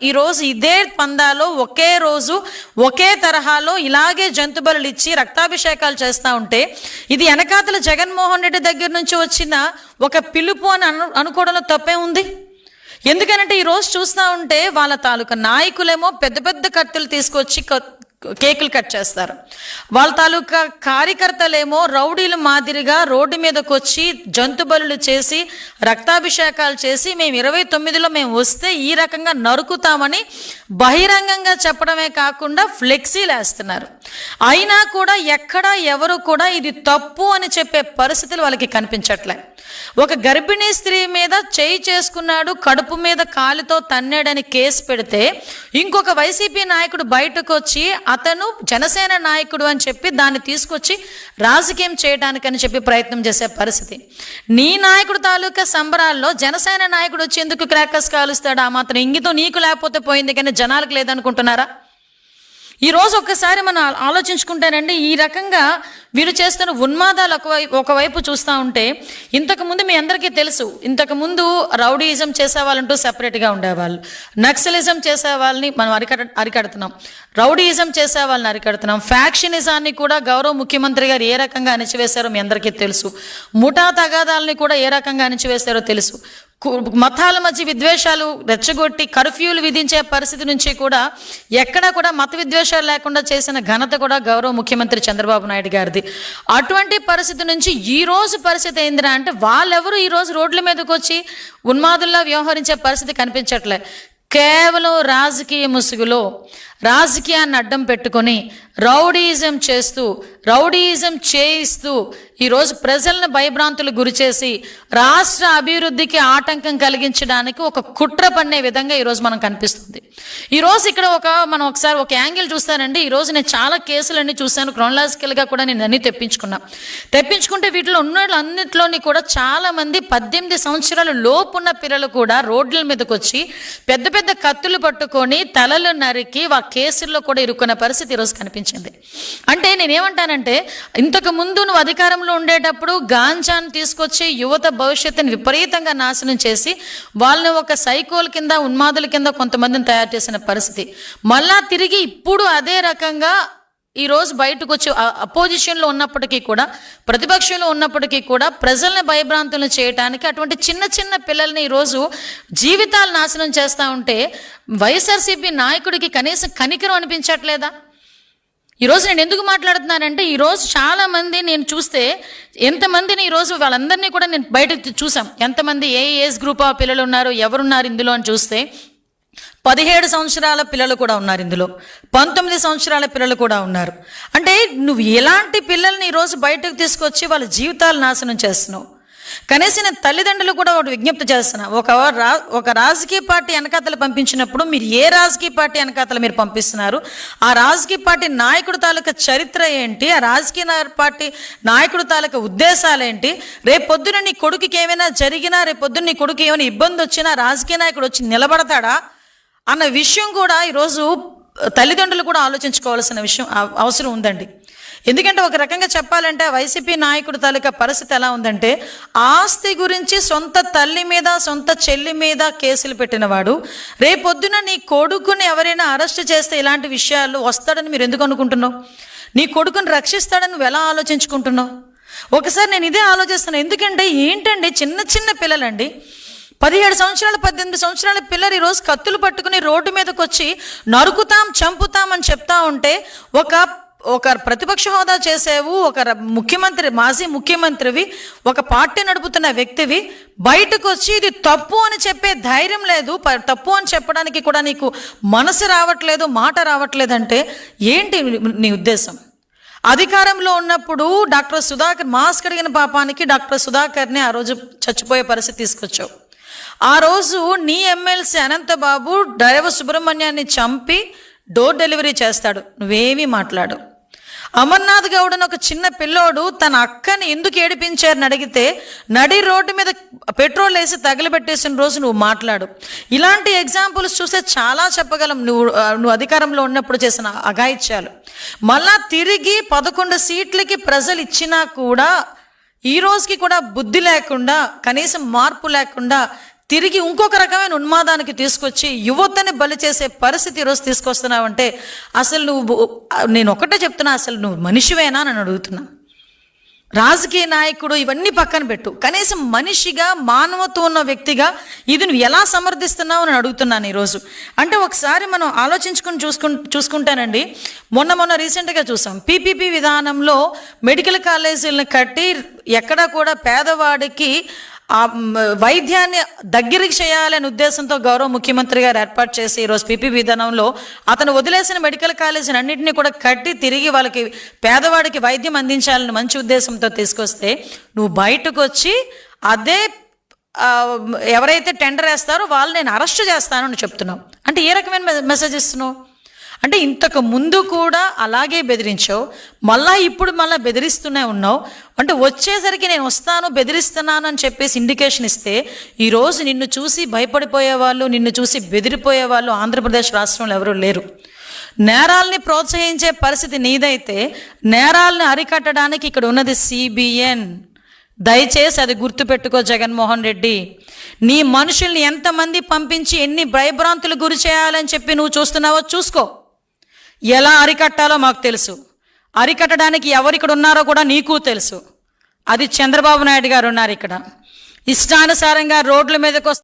ఈరోజు ఇదే పందాలో ఒకే రోజు ఒకే తరహాలో ఇలాగే జంతు బలులు ఇచ్చి రక్తాభిషేకాలు చేస్తూ ఉంటే ఇది వెనకాతల జగన్మోహన్ రెడ్డి దగ్గర నుంచి వచ్చిన ఒక పిలుపు అని అను అనుకోవడంలో తప్పే ఉంది? ఎందుకనంటే ఈరోజు చూస్తూ ఉంటే వాళ్ళ తాలూకా నాయకులేమో పెద్ద పెద్ద కత్తులు తీసుకొచ్చి కేకులు కట్ చేస్తారు. వాళ్ళ తాలూకా కార్యకర్తలేమో రౌడీల మాదిరిగా రోడ్డు మీదకి వచ్చి జంతు బలులు చేసి రక్తాభిషేకాలు చేసి మేము ఇరవై తొమ్మిదిలో మేము వస్తే ఈ రకంగా నరుకుతామని బహిరంగంగా చెప్పడమే కాకుండా ఫ్లెక్సీలు వేస్తున్నారు. అయినా కూడా ఎక్కడ ఎవరు కూడా ఇది తప్పు అని చెప్పే పరిస్థితులు వాళ్ళకి కనిపించట్లే. ఒక గర్భిణీ స్త్రీ మీద చేయి చేసుకున్నాడు కడుపు మీద కాలుతో తన్నాడని కేసు పెడితే ఇంకొక వైసీపీ నాయకుడు బయటకు వచ్చి అతను జనసేన నాయకుడు అని చెప్పి దాన్ని తీసుకొచ్చి రాజకీయం చేయడానికని చెప్పి ప్రయత్నం చేసే పరిస్థితి. నీ నాయకుడు తాలూకా సంబరాల్లో జనసేన నాయకుడు వచ్చి ఎందుకు క్రాకర్స్ కాలుస్తాడు? ఆ మాత్రం ఇంగితో నీకు లేకపోతే పోయింది కానీ జనాలకు లేదనుకుంటున్నారా? ఈ రోజు ఒక్కసారి మనం ఆ- ఆలోచించుకుంటేనండి ఈ రకంగా వీళ్ళు చేస్తున్న ఉన్మాదాలు ఒకవైపు ఒకవైపు చూస్తూ ఉంటే ఇంతకుముందు మీ అందరికీ తెలుసు ఇంతకుముందు రౌడీయిజం చేసే వాళ్ళంటూ సెపరేట్గా ఉండేవాళ్ళు. నక్సలిజం చేసే వాళ్ళని మనం అరికడ అరికడుతున్నాం. రౌడీయిజం చేసే వాళ్ళని అరికడుతున్నాం. ఫ్యాక్షనిజాన్ని కూడా గౌరవ ముఖ్యమంత్రి గారు ఏ రకంగా అణిచివేశారో మీ అందరికీ తెలుసు. ముఠా తగాదాలని కూడా ఏ రకంగా అణిచివేశారో తెలుసు. మతాల మధ్య విద్వేషాలు రెచ్చగొట్టి కర్ఫ్యూలు విధించే పరిస్థితి నుంచి కూడా ఎక్కడా కూడా మత విద్వేషాలు లేకుండా చేసిన ఘనత కూడా గౌరవ ముఖ్యమంత్రి చంద్రబాబు నాయుడు గారిది. అటువంటి పరిస్థితి నుంచి ఈ రోజు పరిస్థితి ఏందిరా అంటే వాళ్ళెవరు ఈరోజు రోడ్ల మీదకి వచ్చి ఉన్మాదుల్లా వ్యవహరించే పరిస్థితి కనిపించట్లే. కేవలం రాజకీయ ముసుగులో రాజకీయాన్ని అడ్డం పెట్టుకొని రౌడీయిజం చేస్తూ రౌడీయిజం చేయిస్తూ ఈరోజు ప్రజలను భయభ్రాంతులు గురిచేసి రాష్ట్ర అభివృద్ధికి ఆటంకం కలిగించడానికి ఒక కుట్ర పన్నే విధంగా ఈరోజు మనం కనిపిస్తుంది. ఈరోజు ఇక్కడ ఒక మనం ఒకసారి ఒక యాంగిల్ చూస్తానండి. ఈరోజు నేను చాలా కేసులన్నీ చూశాను. క్రోనలాజికల్గా కూడా నేను అన్ని తెప్పించుకున్నా. తెప్పించుకుంటే వీటిలో ఉన్న అన్నింటిలోని కూడా చాలా మంది పద్దెనిమిది సంవత్సరాలు లోపున్న పిల్లలు కూడా రోడ్ల మీదకి వచ్చి పెద్ద పెద్ద కత్తులు పట్టుకొని తలలు నరికి ఆ కేసుల్లో కూడా ఇరుక్కున్న పరిస్థితి ఈరోజు కనిపించింది. అంటే నేనేమంటానంటే ఇంతకు ముందు నువ్వు అధికారంలో ఉండేటప్పుడు గాంజాను తీసుకొచ్చి యువత భవిష్యత్తుని విపరీతంగా నాశనం చేసి వాళ్ళని ఒక సైకోల్ కింద ఉన్మాదుల కింద కొంతమందిని తయారు చేసిన పరిస్థితి. మళ్ళా తిరిగి ఇప్పుడు అదే రకంగా ఈరోజు బయటకు వచ్చి అపోజిషన్లో ఉన్నప్పటికీ కూడా ప్రతిపక్షంలో ఉన్నప్పటికీ కూడా ప్రజల్ని భయభ్రాంతులను చేయటానికి అటువంటి చిన్న చిన్న పిల్లల్ని ఈరోజు జీవితాలు నాశనం చేస్తూ ఉంటే వైఎస్ఆర్సీపీ నాయకుడికి కనీసం కనికరం అనిపించట్లేదా? ఈరోజు నేను ఎందుకు మాట్లాడుతున్నానంటే ఈరోజు చాలామంది నేను చూస్తే ఎంతమందిని ఈరోజు వాళ్ళందరినీ కూడా నేను బయట చూసాం ఎంతమంది ఏ ఏజ్ గ్రూప్ ఆఫ్ పిల్లలు ఉన్నారు ఎవరున్నారు ఇందులో అని చూస్తే పదిహేడు సంవత్సరాల పిల్లలు కూడా ఉన్నారు ఇందులో. పంతొమ్మిది సంవత్సరాల పిల్లలు కూడా ఉన్నారు. అంటే నువ్వు ఎలాంటి పిల్లల్ని ఈరోజు బయటకు తీసుకొచ్చి వాళ్ళ జీవితాలు నాశనం చేస్తున్నావు? కనీసం నేను తల్లిదండ్రులు కూడా ఒకటి విజ్ఞప్తి చేస్తున్నా. ఒక రా ఒక రాజకీయ పార్టీ వెనకాతలు పంపించినప్పుడు మీరు ఏ రాజకీయ పార్టీ వెనకాతలు మీరు పంపిస్తున్నారు? ఆ రాజకీయ పార్టీ నాయకుడు తాలూకా చరిత్ర ఏంటి? ఆ రాజకీయ పార్టీ నాయకుడు తాలూకా ఉద్దేశాలు ఏంటి? రేపొద్దున నీ కొడుకుకి ఏమైనా జరిగినా రేపొద్దున నీ కొడుకు ఏమైనా ఇబ్బంది వచ్చినా రాజకీయ నాయకుడు వచ్చి నిలబడతాడా? అన్న విషయం కూడా ఈరోజు తల్లిదండ్రులు కూడా ఆలోచించుకోవాల్సిన విషయం అవసరం ఉందండి. ఎందుకంటే ఒక రకంగా చెప్పాలంటే వైసీపీ నాయకుడు తాలూకా పరిస్థితి ఎలా ఉందంటే ఆస్తి గురించి సొంత తల్లి మీద సొంత చెల్లి మీద కేసులు పెట్టినవాడు రేపొద్దున నీ కొడుకుని ఎవరైనా అరెస్ట్ చేస్తే ఇలాంటి విషయాలు వస్తాడని మీరు ఎందుకు అనుకుంటున్నావు? నీ కొడుకుని రక్షిస్తాడని నువ్వు ఎలా ఆలోచించుకుంటున్నావు? ఒకసారి నేను ఇదే ఆలోచిస్తున్నాను ఎందుకంటే ఏంటండి చిన్న చిన్న పిల్లలండి పదిహేడు సంవత్సరాలు పద్దెనిమిది సంవత్సరాల పిల్లలు ఈరోజు కత్తులు పట్టుకుని రోడ్డు మీదకి వచ్చి నరుకుతాం చంపుతాం అని చెప్తా ఉంటే ఒక ఒక ప్రతిపక్ష హోదా చేసేవు ఒక ముఖ్యమంత్రి మాజీ ముఖ్యమంత్రివి ఒక పార్టీ నడుపుతున్న వ్యక్తివి బయటకు వచ్చి ఇది తప్పు అని చెప్పే ధైర్యం లేదు ప- తప్పు అని చెప్పడానికి కూడా నీకు మనసు రావట్లేదు మాట రావట్లేదంటే ఏంటి నీ ఉద్దేశం? అధికారంలో ఉన్నప్పుడు డాక్టర్ సుధాకర్ మాస్క్ అడిగిన పాపానికి డాక్టర్ సుధాకర్ని ఆ రోజు చచ్చిపోయే పరిస్థితి తీసుకొచ్చావు. ఆ రోజు నీ ఎమ్మెల్సీ అనంతబాబు డ్రైవర్ సుబ్రహ్మణ్యాన్ని చంపి డోర్ డెలివరీ చేస్తాడు. నువ్వేమీ మాట్లాడు. అమర్నాథ్ గౌడ్ అని ఒక చిన్న పిల్లోడు తన అక్కని ఎందుకు ఏడిపించారని అడిగితే నడి రోడ్డు మీద పెట్రోల్ వేసి తగిలిపెట్టేసిన రోజు నువ్వు మాట్లాడు. ఇలాంటి ఎగ్జాంపుల్స్ చూస్తే చాలా చెప్పగలం. నువ్వు నువ్వు అధికారంలో ఉన్నప్పుడు చేసిన అఘాయిత్యాలు. మళ్ళా తిరిగి పదకొండు సీట్లకి ప్రజలు ఇచ్చినా కూడా ఈ రోజుకి కూడా బుద్ధి లేకుండా కనీసం మార్పు లేకుండా తిరిగి ఇంకొక రకమైన ఉన్మాదానికి తీసుకొచ్చి యువతని బలి చేసే పరిస్థితి ఈరోజు తీసుకొస్తున్నావంటే అసలు నువ్వు నేను ఒకటే చెప్తున్నా అసలు నువ్వు మనిషివేనా అని అడుగుతున్నా. రాజకీయ నాయకుడు ఇవన్నీ పక్కన పెట్టు. కనీసం మనిషిగా మానవత్వం ఉన్న వ్యక్తిగా ఇది నువ్వు ఎలా సమర్థిస్తున్నావు అని అడుగుతున్నాను ఈరోజు. అంటే ఒకసారి మనం ఆలోచించుకుని చూసుకు చూసుకుంటానండి మొన్న మొన్న రీసెంట్గా చూసాం. పీపీపీ విధానంలో మెడికల్ కాలేజీలను కట్టి ఎక్కడా కూడా పేదవాడికి ఆ వైద్యాన్ని దగ్గరికి చేయాలనే ఉద్దేశంతో గౌరవ ముఖ్యమంత్రి గారు ఏర్పాటు చేసి ఈరోజు పిపి విధానంలో అతను వదిలేసిన మెడికల్ కాలేజీని అన్నింటినీ కూడా కట్టి తిరిగి వాళ్ళకి పేదవాడికి వైద్యం అందించాలని మంచి ఉద్దేశంతో తీసుకొస్తే నువ్వు బయటకు వచ్చి అదే ఎవరైతే టెండర్ వేస్తారో వాళ్ళు నేను అరెస్ట్ చేస్తాను అని చెప్తున్నావు. అంటే ఏ రకమైన మె- మెసేజ్ ఇస్తున్నావు? అంటే ఇంతకు ముందు కూడా అలాగే బెదిరించావు మళ్ళా ఇప్పుడు మళ్ళీ బెదిరిస్తూనే ఉన్నావు. అంటే వచ్చేసరికి నేను వస్తాను బెదిరిస్తున్నాను అని చెప్పేసి ఇండికేషన్ ఇస్తే ఈరోజు నిన్ను చూసి భయపడిపోయే వాళ్ళు నిన్ను చూసి బెదిరిపోయే వాళ్ళు ఆంధ్రప్రదేశ్ రాష్ట్రంలో ఎవరూ లేరు. నేరాల్ని ప్రోత్సహించే పరిస్థితి నీదైతే నేరాల్ని అరికట్టడానికి ఇక్కడ ఉన్నది సిబిఎన్ దయచేసి అది గుర్తుపెట్టుకో జగన్మోహన్ రెడ్డి. నీ మనుషుల్ని ఎంతమంది పంపించి ఎన్ని భయభ్రాంతులు గురి చేయాలని చెప్పి నువ్వు చూస్తున్నావో చూసుకో. ఎలా అరికట్టాలో మాకు తెలుసు. అరికట్టడానికి ఎవరిక్కడ ఉన్నారో కూడా నీకు తెలుసు. అది చంద్రబాబు నాయుడు గారు ఉన్నారు ఇక్కడ. ఇష్టానుసారంగా రోడ్ల మీదకి వస్తే